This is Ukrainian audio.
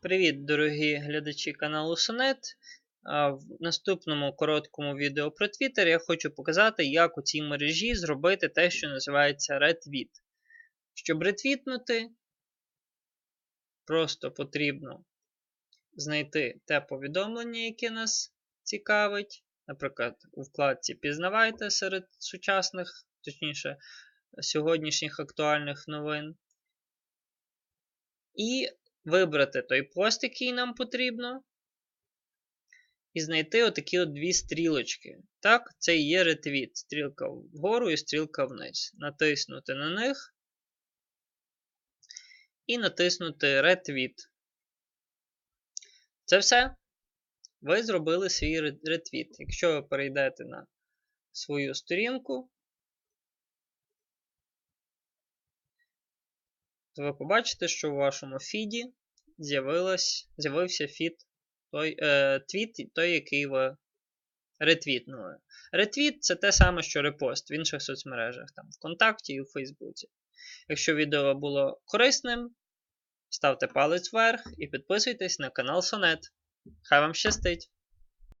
Привіт, дорогі глядачі каналу Сонет. В наступному короткому відео про Twitter я хочу показати, як у цій мережі зробити те, що називається ретвіт. Щоб ретвітнути, просто потрібно знайти те повідомлення, яке нас цікавить. Наприклад, у вкладці Пізнавайте серед сучасних, точніше, сьогоднішніх актуальних новин. І вибрати той пост, який нам потрібно, і знайти отакі от дві стрілочки. Так, це і є ретвіт. Стрілка вгору і стрілка вниз. Натиснути на них і натиснути ретвіт. Це все. Ви зробили свій ретвіт. Якщо ви перейдете на свою сторінку, то ви побачите, що в вашому фіді з'явився фіт той, е, твіт, той, який ви ретвітнули. Ретвіт це те саме, що репост в інших соцмережах, там, ВКонтакті і у Фейсбуці. Якщо відео було корисним, ставте палець вверх і підписуйтесь на канал Сонет. Хай вам щастить!